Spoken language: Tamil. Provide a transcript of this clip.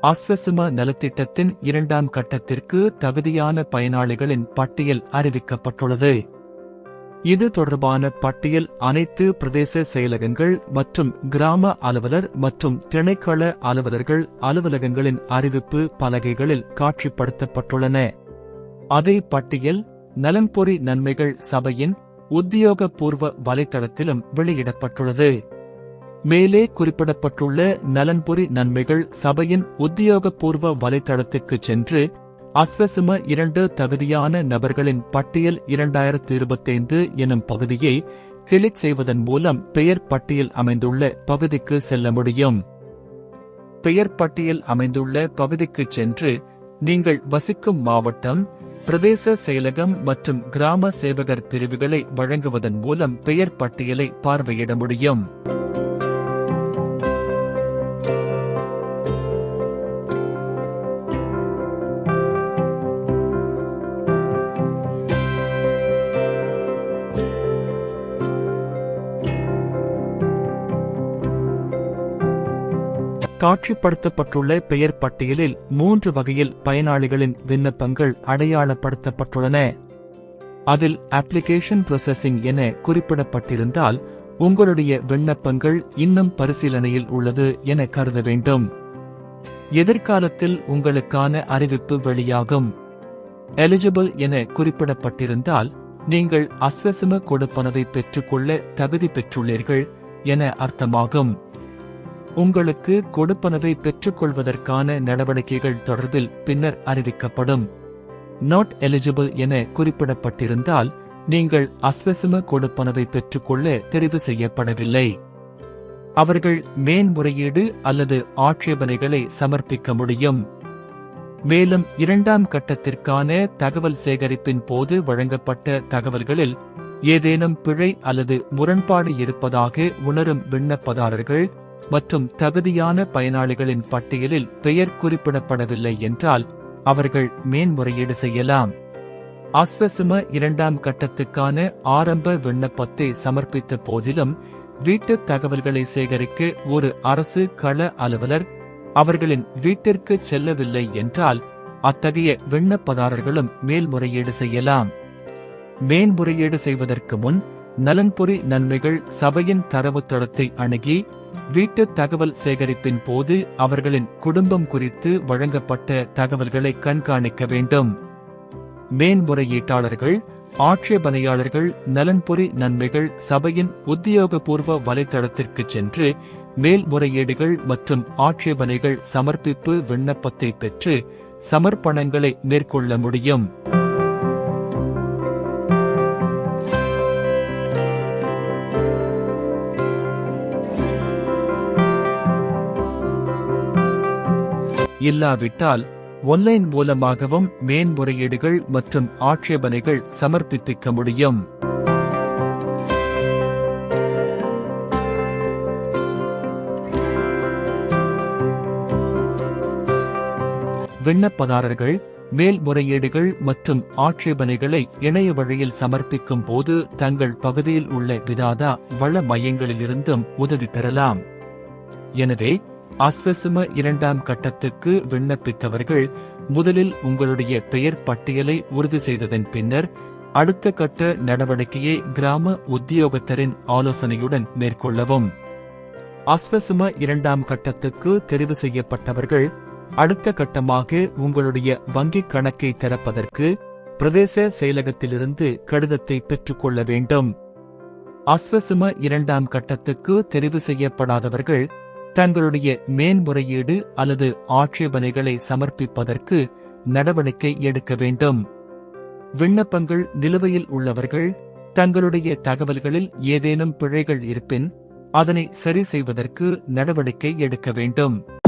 அஸ்வசும நலத்திட்டத்தின் இரண்டாம் கட்டத்திற்கு தகுதியான பயனாளிகளின் பட்டியல் அறிவிக்கப்பட்டுள்ளது. இது தொடர்பான பட்டியல் அனைத்து பிரதேச செயலகங்கள் மற்றும் கிராம அலுவலர் மற்றும் திணைக்கள அலுவலர்கள் அலுவலகங்களின் அறிவிப்பு பலகைகளில் காட்சிப்படுத்தப்பட்டுள்ளன. அதே பட்டியல் நலன்பொறி நன்மைகள் சபையின் உத்தியோகபூர்வ வலைதளத்திலும் வெளியிடப்பட்டுள்ளது. மேலே குறிப்பிடப்பட்டுள்ள நலன்புரி நன்மைகள் சபையின் உத்தியோகபூர்வ வலைத்தளத்திற்கு சென்று அஸ்வசும இரண்டு தகுதியான நபர்களின் பட்டியல் இரண்டாயிரத்து இருபத்தைந்து எனும் பகுதியை கிளிக் செய்வதன் மூலம் பெயர் பட்டியல் அமைந்துள்ள பகுதிக்கு செல்ல முடியும். பெயர் பட்டியல் அமைந்துள்ள பகுதிக்கு சென்று நீங்கள் வசிக்கும் மாவட்டம் பிரதேச செயலகம் மற்றும் கிராம சேவகர் பிரிவுகளை வழங்குவதன் மூலம் பெயர் பட்டியலை பார்வையிட முடியும். காட்சிப்படுத்தப்பட்டுள்ள பெயர் பட்டியலில் மூன்று வகையில் பயனாளிகளின் விண்ணப்பங்கள் அடையாளப்படுத்தப்பட்டுள்ளன. அதில் அப்ளிகேஷன் ப்ரொசஸிங் என குறிப்பிடப்பட்டிருந்தால் உங்களுடைய விண்ணப்பங்கள் இன்னும் பரிசீலனையில் உள்ளது என கருத வேண்டும். எதிர்காலத்தில் உங்களுக்கான அறிவிப்பு வெளியாகும். எலிஜிபிள் என குறிப்பிடப்பட்டிருந்தால் நீங்கள் அஸ்வசம கொடுப்பனவை பெற்றுக்கொள்ள தகுதி பெற்றுள்ளீர்கள் என அர்த்தமாகும். உங்களுக்கு கொடுப்பனவை பெற்றுக்கொள்வதற்கான நடவடிக்கைகள் தொடர்பில் பின்னர் அறிவிக்கப்படும். நாட் எலிஜிபிள் என குறிப்பிடப்பட்டிருந்தால் நீங்கள் அஸ்வசம கொடுப்பனவை பெற்றுக்கொள்ள தெரிவு செய்யப்படவில்லை. அவர்கள் மேன்முறையீடு அல்லது ஆட்சேபனைகளை சமர்ப்பிக்க முடியும். மேலும் இரண்டாம் கட்டத்திற்கான தகவல் சேகரிப்பின் போது வழங்கப்பட்ட தகவல்களில் ஏதேனும் பிழை அல்லது முரண்பாடு இருப்பதாக உணரும் விண்ணப்பதாரர்கள் மற்றும் தகுதியான பயனாளிகளின் பட்டியலில் பெயர் குறிப்பிடப்படவில்லை என்றால் அவர்கள் மேன்முறையீடு செய்யலாம். அஸ்வசும இரண்டாம் கட்டத்துக்கான ஆரம்ப விண்ணப்பத்தை சமர்ப்பித்த போதிலும் வீட்டு தகவல்களை சேகரிக்க ஒரு அரசு கள அலுவலர் அவர்களின் வீட்டிற்கு செல்லவில்லை என்றால் அத்தகைய விண்ணப்பதாரர்களும் மேல்முறையீடு செய்யலாம். மேன்முறையீடு செய்வதற்கு முன் நலன்புரி நன்மைகள் சபையின் தரவுத்தளத்தை அணுகி வீட்டு தகவல் சேகரிப்பின் போது அவர்களின் குடும்பம் குறித்து வழங்கப்பட்ட தகவல்களை கண்காணிக்க வேண்டும். மேன்முறையீட்டாளர்கள் ஆட்சேபனையாளர்கள் நலன்புரி நன்மைகள் சபையின் உத்தியோகபூர்வ வலைதளத்திற்கு சென்று மேல்முறையீடுகள் மற்றும் ஆட்சேபனைகள் சமர்ப்பிப்பு விண்ணப்பத்தை பெற்று சமர்ப்பணங்களை மேற்கொள்ள முடியும். இல்லாவிட்டால் ஒன்லைன் மூலமாகவும் மேன்முறையீடுகள் மற்றும் ஆட்சேபனைகள் சமர்ப்பிக்க முடியும். விண்ணப்பதாரர்கள் மேல்முறையீடுகள் மற்றும் ஆட்சேபனைகளை இணைய வழியில் சமர்ப்பிக்கும் போது தங்கள் பகுதியில் உள்ள விதாதா வள மையங்களிலிருந்தும் உதவி பெறலாம். எனவே அஸ்வசும இரண்டாம் கட்டத்துக்கு விண்ணப்பித்தவர்கள் முதலில் உங்களுடைய பெயர் பட்டியலை உறுதி செய்ததன் பின்னர் அடுத்த கட்ட நடவடிக்கையை கிராம உத்தியோகத்தரின் ஆலோசனையுடன் மேற்கொள்ளவும். அஸ்வசும இரண்டாம் கட்டத்துக்கு தெரிவு செய்யப்பட்டவர்கள் அடுத்த கட்டமாக உங்களுடைய வங்கிக் கணக்கை திறப்பதற்கு பிரதேச செயலகத்திலிருந்து கடிதத்தை பெற்றுக்கொள்ள வேண்டும். அஸ்வசும இரண்டாம் கட்டத்துக்கு தெரிவு செய்யப்படாதவர்கள் தங்களுடைய மேன்முறையீடு அல்லது ஆட்சேபனைகளை சமர்ப்பிப்பதற்கு நடவடிக்கை எடுக்க வேண்டும். விண்ணப்பங்கள் நிலுவையில் உள்ளவர்கள் தங்களுடைய தகவல்களில் ஏதேனும் பிழைகள் இருப்பின் அதனை சரி செய்வதற்கு நடவடிக்கை எடுக்க வேண்டும்.